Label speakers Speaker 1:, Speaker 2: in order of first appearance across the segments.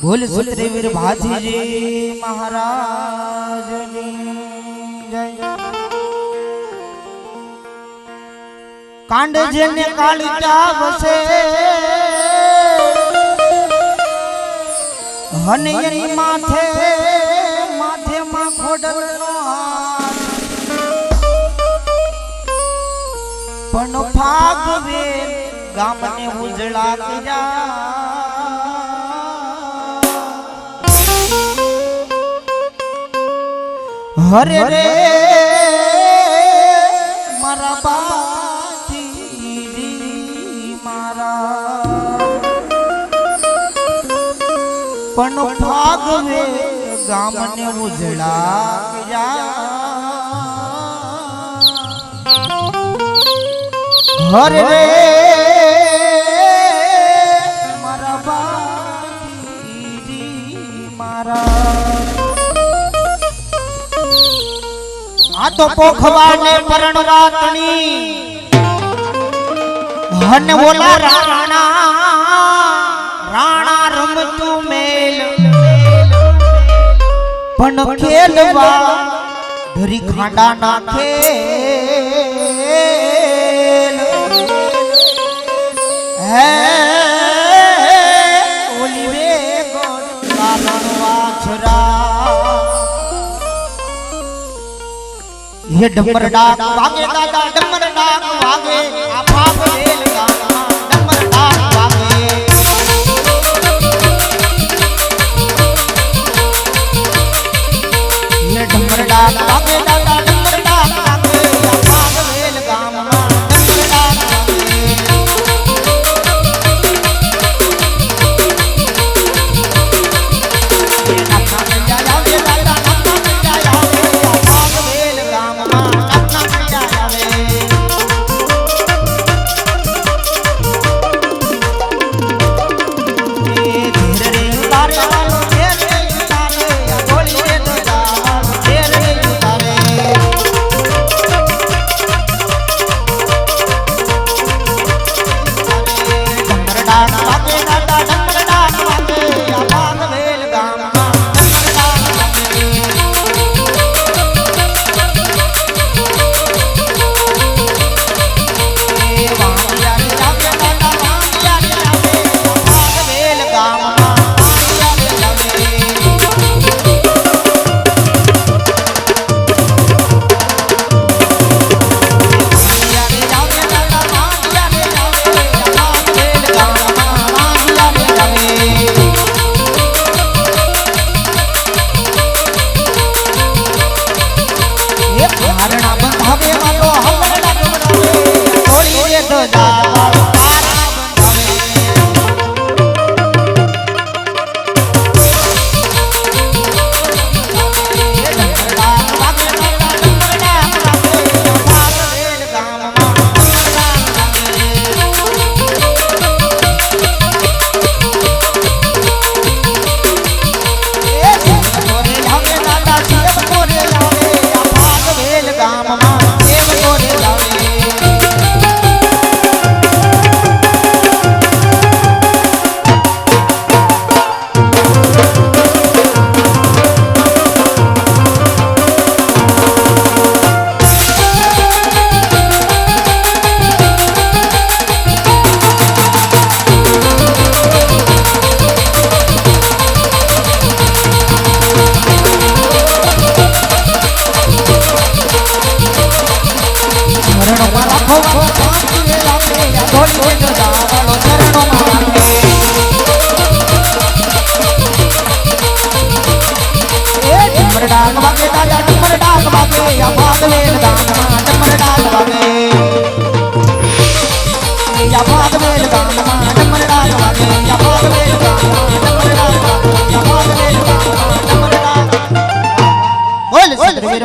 Speaker 1: ભૂલ સુત્રીવીર ભાજીજી મહારાજ કાંડ જેને કાળિકા વસે. હને એની માથે માથે માં ખોડલનો હાથ પણ ફાગવે ગામને ઉજળા કર્યા હરે રે. મારા બાજી મારા પણ ભાગવે ગામને ઉજળા હરે રે. મારા બાજી મારા. આ તો પોખવા ને પરણવા તણી હન બોલા રાણા રાણા રમતું મેલ. પણ ખેલવા ધરી ખાડા નાખે હે હે ડમર ડાક વાગે દાદા ડમર ડાક વાગે આ ભાગ રેલ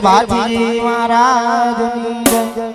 Speaker 1: ભાજી મારા